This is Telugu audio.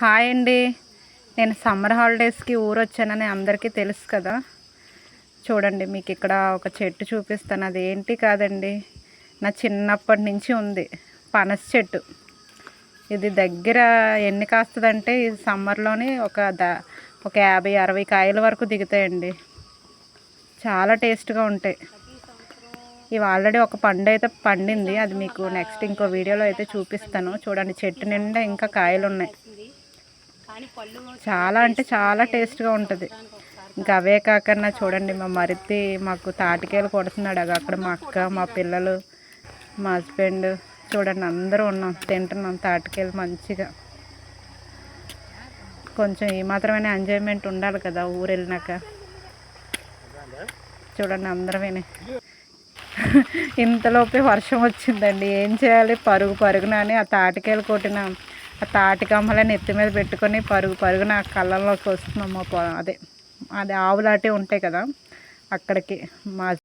హాయ్ అండి. నేను సమ్మర్ హాలిడేస్కి ఊరు వచ్చానని అందరికీ తెలుసు కదా. చూడండి మీకు ఇక్కడ ఒక చెట్టు చూపిస్తాను. అది ఏంటి కాదండి? నా చిన్నప్పటి నుంచి ఉంది. పనస చెట్టు. ఇది దగ్గర ఎన్ని కాస్తుందంటే ఈ సమ్మర్లోనే ఒక ద ఒక యాభై అరవై కాయల వరకు దిగుతాయండి. చాలా టేస్ట్గా ఉంటాయి. ఇవి ఆల్రెడీ ఒక పండు అయితే పండింది. అది మీకు నెక్స్ట్ ఇంకో వీడియోలో అయితే చూపిస్తాను. చూడండి చెట్టు నిండా ఇంకా కాయలు ఉన్నాయి చాలా అంటే చాలా టేస్ట్గా ఉంటుంది. ఇంకా అవే కాకన్నా చూడండి మా మరిది మాకు తాటికాయలు కొడుతున్నాడు. అక్కడ మా అక్క మా పిల్లలు మా హస్బెండ్ చూడండి అందరూ ఉన్నాం తింటున్నాం తాటికాయలు మంచిగా. కొంచెం ఈ మాత్రమే ఎంజాయ్మెంట్ ఉండాలి కదా ఊరు వెళ్ళినాక. చూడండి అందరమే ఇంతలోపే వర్షం వచ్చిందండి. ఏం చేయాలి? పరుగు పరుగున అని ఆ తాటికాయలు కొట్టిన. ఆ తాటికమ్మలని ఎత్తి మీద పెట్టుకొని పరుగు పరుగున ఆ కళ్ళల్లోకి వస్తున్నాం అదే అది ఆవులాటే ఉంటాయి కదా అక్కడికి మా